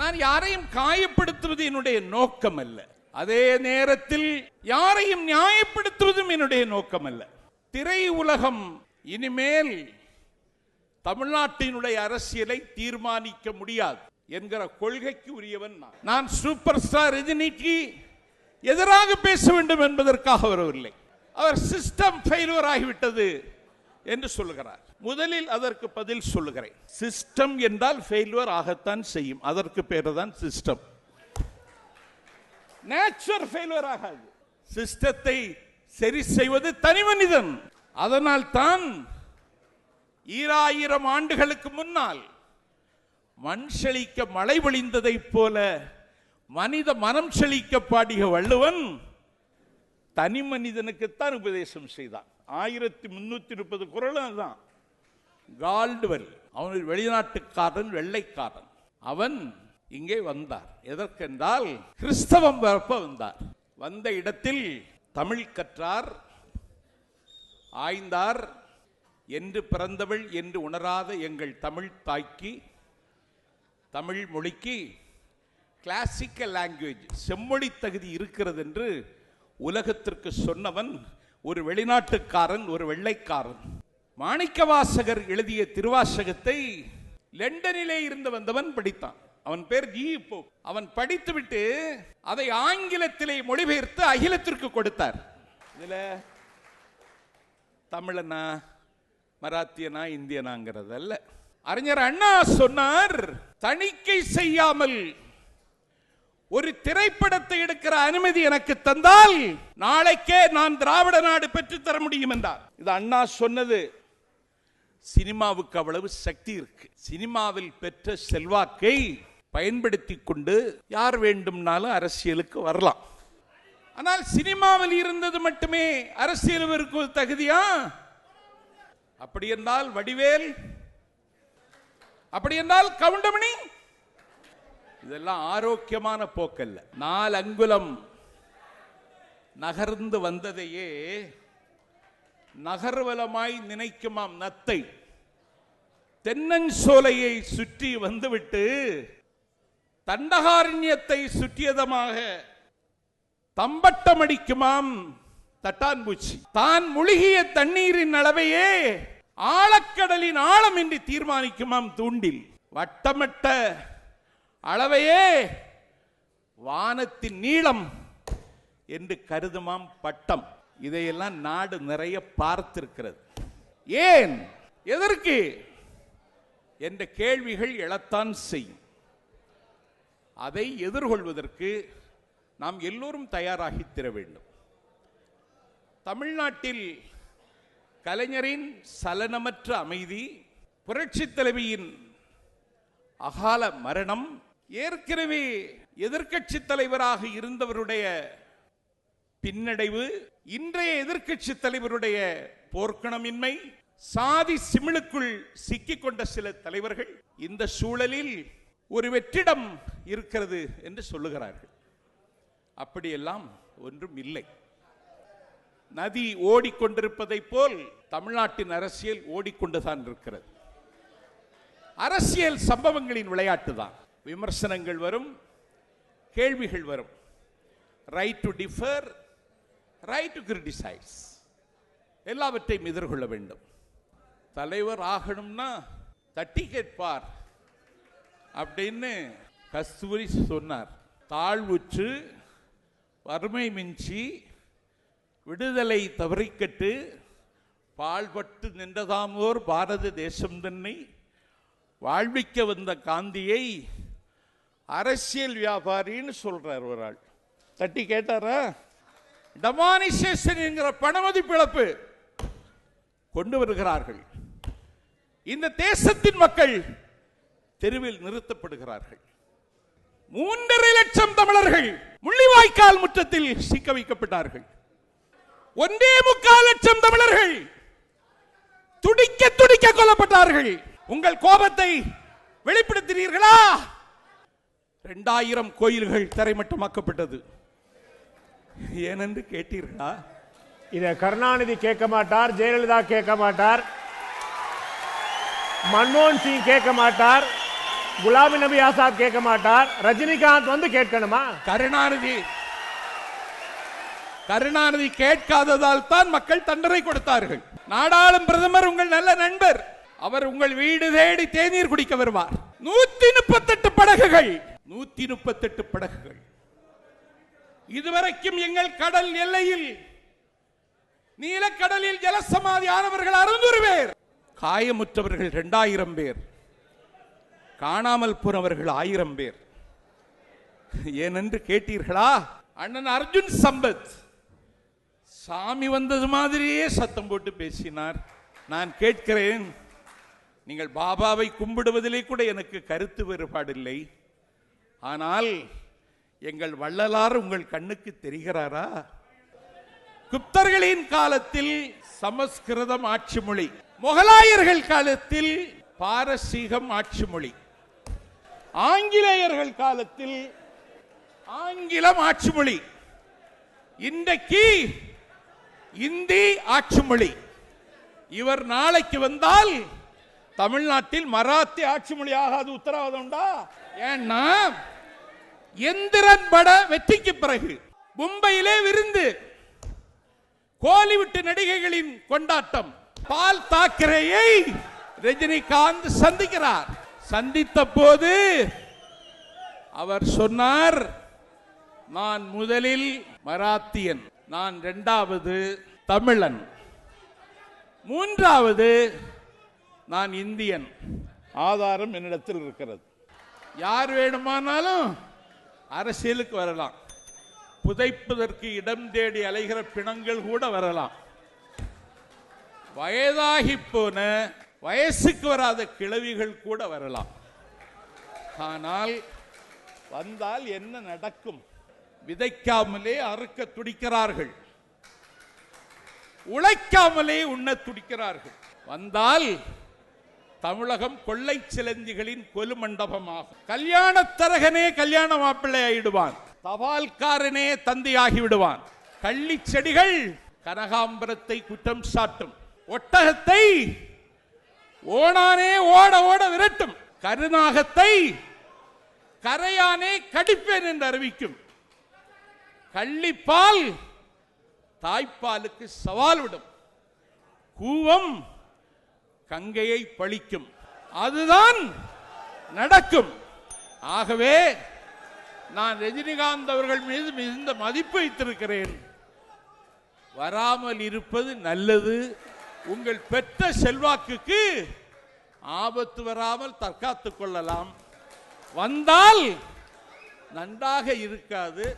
நான் யாரையும் காயப்படுத்துவது என்னுடைய நோக்கம் அல்ல அதே நேரத்தில் யாரையும் நியாயப்படுத்துவதும் என்னுடைய நோக்கம் அல்ல திரை உலகம் இனிமேல் தமிழ்நாட்டினுடைய அரசியலை தீர்மானிக்க முடியாது என்கிற கொள்கைக்கு உரியவன் நான். நான் சூப்பர் ஸ்டார் ரஜினிக்கு எதிராக பேச வேண்டும் என்பதற்காக வரவில்லை. அவர் சிஸ்டம் ஃபெயிலுவர் ஆகிவிட்டது. என்று சொல்லுகிறார். முதலில் அதற்கு பதில் சொல்லுகிறேன். சிஸ்டம் என்றால் ஃபெயிலுவர் ஆகத்தான் செய்யும். அதற்கு பேர் தான் சிஸ்டம் நேச்சர் ஃபெயிலுவர் ஆகாது. சிஸ்டத்தை சரி செய்வது தனி மனிதன். அதனால் தான் ஈராயிரம் ஆண்டுகளுக்கு முன்னால் மண் செழிக்க மழை பொழிந்ததைப் போல மனித மனம் செழிக்க பாடிய வள்ளுவன் தனி மனிதனுக்குத்தான் உபதேசம் செய்தான். ஆயிரத்தி முன்னூத்தி முப்பது குரலும் அதுதான். கால்டுவெல் அவன் வெளிநாட்டுக்காரன் வெள்ளைக்காரன். அவன் இங்கே வந்தார். எதற்கென்றால் கிறிஸ்தவம் பரப்ப வந்தார். வந்த இடத்தில் தமிழ் கற்றார் ஆய்ந்தார் என்று பிறந்தவள் என்று உணராத எங்கள் தமிழ் தாய்க்கு தமிழ் மொழிக்கு கிளாசிக்கல் லாங்குவேஜ் செம்மொழி தகுதி இருக்கிறது என்று உலகத்திற்கு சொன்னவன் ஒரு வெளிநாட்டுக்காரன் ஒரு வெள்ளைக்காரன். மாணிக்கவாசகர் எழுதிய திருவாசகத்தை லண்டனிலே இருந்து வந்தவன் படித்தான். அவன் பேர் ஜி இப்போ அவன் படித்துவிட்டு அதை ஆங்கிலத்திலே மொழிபெயர்த்து அகிலத்திற்கு கொடுத்தார். இதுல தமிழனா மராத்தியனா இந்தியனாங்கிறது அல்ல அறிஞர் அண்ணா சொன்னார் தணிக்கை செய்யாமல் ஒரு திரைப்படத்தை எடுக்கிற அனுமதி எனக்கு தந்தால் நாளைக்கே நான் திராவிட நாடு பெற்றுத்தர முடியும் என்றார். இது அண்ணா சொன்னது சினிமாவுக்கு அவ்வளவு சக்தி இருக்கு. சினிமாவில் பெற்ற செல்வாக்கை பயன்படுத்தி கொண்டு யார் வேண்டும்னாலும் அரசியலுக்கு வரலாம். ஆனால் சினிமாவில் இருந்தது மட்டுமே அரசியல் இருக்கும் தகுதியா? அப்படி என்றால் வடிவேல் அப்படி என்றால் கவுண்டமணி இதெல்லாம் ஆரோக்கியமான போக்கல்ல. நாலு அங்குலம் நகர்ந்து வந்ததையே நகர்வலமாய் நினைக்குமாம் நத்தை. தென்னஞ்சோலையை சுற்றி வந்துவிட்டு தண்டகாரண்யத்தை சுற்றியதமாக தம்பட்டமடிக்குமாம் தட்டான்பூச்சி. தான் முழுகிய தண்ணீரின் அளவையே ஆழக்கடலின் ஆழம் என்று தீர்மானிக்குமாம் தூண்டில். வட்டமட்ட அளவையே வானத்தின் நீளம் என்று கருதுமாம் பட்டம். இதையெல்லாம் நாடு நிறைய பார்த்திருக்கிறது. ஏன்? எதற்கு? என்ற கேள்விகள் எழத்தான் செய்யும். அதை எதிர்கொள்வதற்கு நாம் எல்லோரும் தயாராகி தர வேண்டும். தமிழ்நாட்டில் கலைஞரின் சலனமற்ற அமைதி புரட்சி தலைவியின் அகால மரணம் ஏற்கனவே எதிர்க்கட்சி தலைவராக இருந்தவருடைய பின்னடைவு இன்றைய எதிர்க்கட்சி தலைவருடைய போர்க்கணமின்மை சாதி சிமிழுக்குள் சிக்கிக்கொண்ட சில தலைவர்கள் இந்த சூழலில் ஒரு வெற்றிடம் இருக்கிறது என்று சொல்லுகிறார்கள். அப்படியெல்லாம் ஒன்றும் இல்லை. நதி ஓடிக்கொண்டிருப்பதைப் போல் தமிழ்நாட்டின் அரசியல் ஓடிக்கொண்டுதான் இருக்கிறது. அரசியல் சம்பவங்களின் விளையாட்டு தான். விமர்சனங்கள் வரும் கேள்விகள் வரும். Right to differ right to criticise எல்லாவற்றையும் எதிர்கொள்ள வேண்டும். தலைவர் ஆகணும்னா தட்டி கேட்பார் அப்படின்னு கஸ்தூரி சொன்னார். தாழ்வுற்று வறுமை மிஞ்சி விடுதலை தவறிக்கட்டு பாழ்பட்டு நின்றதாமோர் பாரத தேசம் தன்னை வாழ்விக்க வந்த காந்தியை அரசியல் வியாபாரின்னு சொல்றார் ஒரு ஆள். தட்டி கேட்டாரா? டமானிசேஷன் என்கிற பணமதிப்பிழப்பு கொண்டு வருகிறார்கள். இந்த தேசத்தின் மக்கள் தெருவில் நிறுத்தப்படுகிறார்கள். மூன்றரை லட்சம் தமிழர்கள் முள்ளிவாய்க்கால் முற்றத்தில் சிக்க வைக்கப்பட்டார்கள். ஒன்றே முக்கால் லட்சம் தமிழர்கள் துடிக்க துடிக்க கொல்லப்பட்டார்கள். உங்கள் கோபத்தை வெளிப்படுத்தினீர்களா இரண்டாயிரம் கோயில்கள் தரைமட்டமாக்கப்பட்டது ஏனென்று கேட்டீர்களா? இதை கருணாநிதி கேட்க மாட்டார் ஜெயலலிதா கேட்க மாட்டார் மன்மோகன் சிங் கேட்க மாட்டார் குலாபி நபி ஆசாத் கேட்க மாட்டார் ரஜினிகாந்த் வந்து கேட்கணுமா? கருணாநிதி கருணாநிதி கேட்காததால் தான் மக்கள் தண்டனை கொடுத்தார்கள். நாடாளும் பிரதமர் உங்கள் நல்ல நண்பர். அவர் உங்கள் வீடு தேடி தேநீர் குடிக்க வருவார். நூத்தி முப்பத்தெட்டு படகுகள் நூத்தி முப்பத்தெட்டு படகுகள். இதுவரைக்கும் எங்கள் கடல் எல்லையில் நீலக்கடலில் ஜலசமாதி ஆனவர்கள் அறுநூறு பேர். காயமுற்றவர்கள் இரண்டாயிரம் பேர். காணாமல் போனவர்கள் ஆயிரம் பேர். ஏனென்று கேட்டீர்களா? அண்ணன் அர்ஜுன் சம்பத். சாமி வந்தது மாதிரியே சத்தம் போட்டு பேசினார். நான் கேட்கிறேன் நீங்கள் பாபாவை கும்பிடுவதிலே கூட எனக்கு கருத்து வேறுபாடில்லை. ஆனால் எங்கள் வள்ளலார் உங்கள் கண்ணுக்கு தெரிகிறாரா? குப்தர்களின் காலத்தில் சமஸ்கிருதம் ஆட்சி மொழி முகலாயர்கள் காலத்தில் பாரசீகம் ஆட்சி மொழி ஆங்கிலேயர்கள் காலத்தில் ஆங்கிலம் ஆட்சி மொழி இன்றைக்கு இந்தி ஆட்சி மொழி. இவர் நாளைக்கு வந்தால் தமிழ்நாட்டில் மராத்தி ஆட்சி மொழி ஆகாது உத்தரவாதம் உண்டா? ஏன்னா எந்திரன் பட வெற்றிக்கு பிறகு மும்பையிலே விருந்து. கோலிவுட் நடிகைகளின் கொண்டாட்டம். பால் தாக்கரேயை ரஜினிகாந்த் சந்திக்கிறார். சந்தித்த போது அவர் சொன்னார் நான் முதலில் மராத்தியன் நான் இரண்டாவது தமிழன். மூன்றாவது நான் இந்தியன். ஆதாரம் என்னிடத்தில் இருக்கிறது. யார் வேணுமானாலும் அரசியலுக்கு வரலாம். புதைப்பதற்கு இடம் தேடி அலைகிற பிணங்கள் கூட வரலாம். வயதாகி போன வயசுக்கு வராத கிழவிகள் கூட வரலாம். ஆனால் வந்தால் என்ன நடக்கும்? விதைக்காமலே அறுக்க துடிக்கிறார்கள். உழைக்காமலே உண்ண துடிக்கிறார்கள். வந்தால் தமிழகம் கொள்ளை சிலந்திகளின் கொலு மண்டபமாகும். கல்யாணத்தரகனே கல்யாண மாப்பிள்ளை ஆயிடுவான். தபால்காரனே தந்தையாகி விடுவான் கள்ளி செடிகள் கனகாம்பரத்தை குற்றம் சாட்டும். ஒட்டகத்தை ஓணானே ஓட ஓட விரட்டும். கருநாகத்தை கரையானே கடிப்பேன் என்று அறிவிக்கும். கள்ளிப்பால் தாய்ப்பாலுக்கு சவால் விடும். கூவம் கங்கையை பழிக்கும். அதுதான் நடக்கும். ஆகவே நான் ரஜினிகாந்த் அவர்கள் மீது மிகுந்த மதிப்பு வைத்திருக்கிறேன். வராமல் இருப்பது நல்லது. உங்கள் பெற்ற செல்வாக்குக்கு ஆபத்து வராமல் தற்காத்துக் கொள்ளலாம். வந்தால் நன்றாக இருக்காது.